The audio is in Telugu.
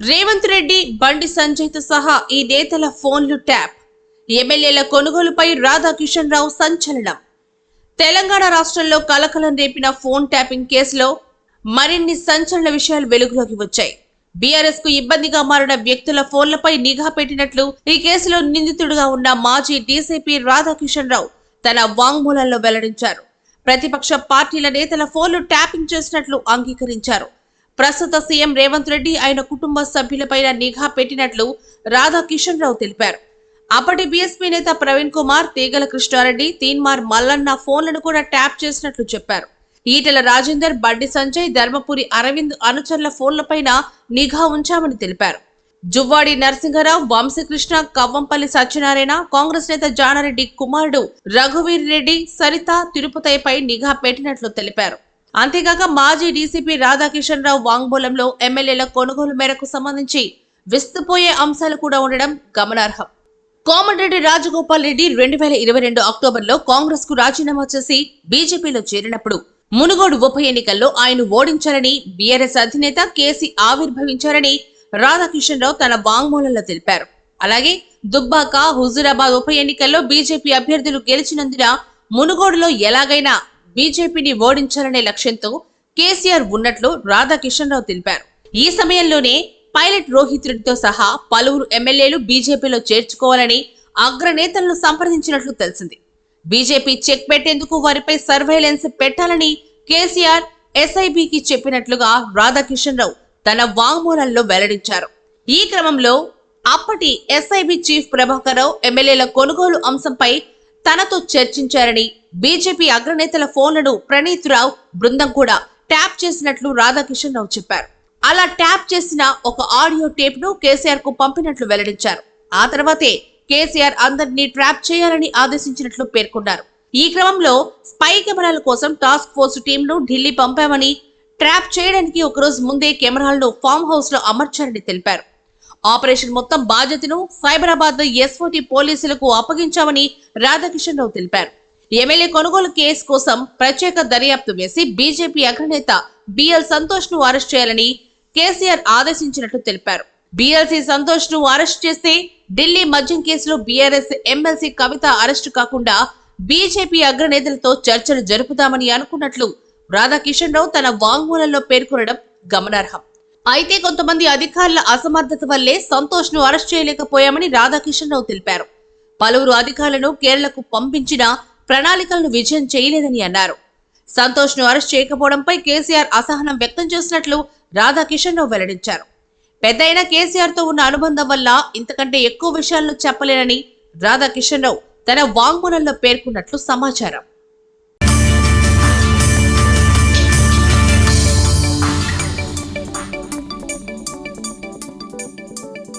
రేవంత్ రెడ్డి బండి సంజయ్తో సహా ఈ నేతల ఫోన్లు ట్యాప్. ఎమ్మెల్యేల కొనుగోలుపై రాధాకిషన్ రావు సంచలనం. తెలంగాణ రాష్ట్రంలో కలకలం రేపిన ఫోన్ ట్యాపింగ్ కేసులో మరిన్ని సంచలన విషయాలు వెలుగులోకి వచ్చాయి. బీఆర్ఎస్కు ఇబ్బందిగా మారిన వ్యక్తుల ఫోన్లపై నిఘా పెట్టినట్లు ఈ కేసులో నిందితుడుగా ఉన్న మాజీ డీసీపీ రాధాకిషన్ రావు తన వాంగ్మూలంలో వెల్లడించారు. ప్రతిపక్ష పార్టీల నేతల ఫోన్లు ట్యాపింగ్ చేసినట్లు అంగీకరించారు. ప్రస్తుత సీఎం రేవంత్ రెడ్డి ఆయన కుటుంబ సభ్యులపైన నిఘా పెట్టినట్లు రాధాకిషన్ రావు తెలిపారు. అప్పటి బీఎస్పీ నేత ప్రవీణ్ కుమార్ తీగల కృష్ణారెడ్డి తీన్మార్ మల్లన్న ఫోన్లను కూడా ట్యాప్ చేసినట్లు చెప్పారు. ఈటెల రాజేందర్ బండి సంజయ్ ధర్మపురి అరవింద్ అనుచరుల ఫోన్లపైన నిఘా ఉంచామని తెలిపారు. జువ్వాడి నరసింహరావు వంశీకృష్ణ కవ్వంపల్లి సత్యనారాయణ కాంగ్రెస్ నేత జానారెడ్డి కుమారుడు రఘువీర్ రెడ్డి సరిత తిరుపతిపై నిఘా పెట్టినట్లు తెలిపారు. అంతేకాక మాజీ డీసీపీ రాధాకిషన్ రావు వాంగ్మూలంలో ఎమ్మెల్యేల కొనుగోలు మేరకు సంబంధించి విస్తుపోయే అంశాలు కూడా ఉండడం గమనార్హం. కోమటిరెడ్డి రాజగోపాల్ రెడ్డి రెండు వేల ఇరవై రెండు అక్టోబర్లో కాంగ్రెస్కు రాజీనామా చేసి బీజేపీలో చేరినప్పుడు మునుగోడు ఉప ఎన్నికల్లో ఆయన ఓడించారని బీఆర్ఎస్ అధినేత కేసీ ఆవిర్భవించారని రాధాకిషన్ రావు తన వాంగ్మూలంలో తెలిపారు. అలాగే దుబ్బాక హుజూరాబాద్ ఉప ఎన్నికల్లో బీజేపీ అభ్యర్థులు గెలిచినందున మునుగోడులో ఎలాగైనా బీజేపీని ఓడించాలనే లక్ష్యంతో కేసీఆర్ ఉన్నట్లు రాధాకిషన్ రావు తెలిపారు. ఈ సమయంలోనే పైలట్ రోహిత్ రెడ్డితో సహా పలువురు ఎమ్మెల్యేలు బీజేపీలో చేర్చుకోవాలని అగ్రనేతలను సంప్రదించినట్లు తెలిసింది. బీజేపీ చెక్ పెట్టేందుకు వారిపై సర్వేలెన్స్ పెట్టాలని కేసీఆర్ ఎస్ఐబికి చెప్పినట్లుగా రాధాకిషన్ రావు తన వాంగ్మూలంలో వెల్లడించారు. ఈ క్రమంలో అప్పటి ఎస్ఐబి చీఫ్ ప్రభాకర్ రావు ఎమ్మెల్యేల కొనుగోలు అంశంపై తనతో చర్చించారని బీజేపీ అగ్రనేతల ఫోన్లను ప్రణీత్ రావు బృందం కూడా ట్యాప్ చేసినట్లు రాధాకిషన్ రావు చెప్పారు. అలా ట్యాప్ చేసిన ఒక ఆడియో టేప్ను కేసీఆర్కు పంపినట్లు వెల్లడించారు. ఆ తర్వాతే కేసీఆర్ అందరినీ ట్రాప్ చేయాలని ఆదేశించినట్లు పేర్కొన్నారు. ఈ క్రమంలో స్పై కెమెరాల కోసం టాస్క్ ఫోర్స్ టీంను ఢిల్లీ పంపామని ట్రాప్ చేయడానికి ఒకరోజు ముందే కెమెరాలను ఫామ్ హౌస్లో అమర్చారని తెలిపారు. ఆపరేషన్ మొత్తం బాధ్యతను సైబరాబాద్ ఎస్ఓటి పోలీసులకు అప్పగించామని రాధాకిషన్ రావు తెలిపారు. ఎమ్మెల్యే కొనుగోలు కేసు కోసం ప్రత్యేక దర్యాప్తు వేసి బీజేపీ అగ్రనేత బిఎల్ సంతోష్ను అరెస్ట్ చేయాలని కేసీఆర్ ఆదేశించినట్లు తెలిపారు. బీఎల్సీ సంతోష్ను అరెస్ట్ చేస్తే ఢిల్లీ మద్యం కేసులో బీఆర్ఎస్ ఎమ్మెల్సీ కవిత అరెస్టు కాకుండా బీజేపీ అగ్రనేతలతో చర్చలు జరుపుతామని అనుకున్నట్లు రాధాకిషన్ రావు తన వాంగ్మూలంలో పేర్కొనడం గమనార్హం. అయితే కొంతమంది అధికారుల అసమర్థత వల్లే సంతోష్ను అరెస్ట్ చేయలేకపోయామని రాధాకిషన్ రావు తెలిపారు. పలువురు అధికారులను కేరళకు పంపించిన ప్రణాళికలను విజయం చేయలేదని అన్నారు. సంతోష్ను అరెస్ట్ చేయకపోవడంపై కేసీఆర్ అసహనం వ్యక్తం చేసినట్లు రాధాకిషన్ రావు వెల్లడించారు. పెద్దయిన కేసీఆర్తో ఉన్న అనుబంధం వల్ల ఇంతకంటే ఎక్కువ విషయాలను చెప్పలేనని రాధాకిషన్ రావు తన వాంగ్మూలంలో పేర్కొన్నట్లు సమాచారం.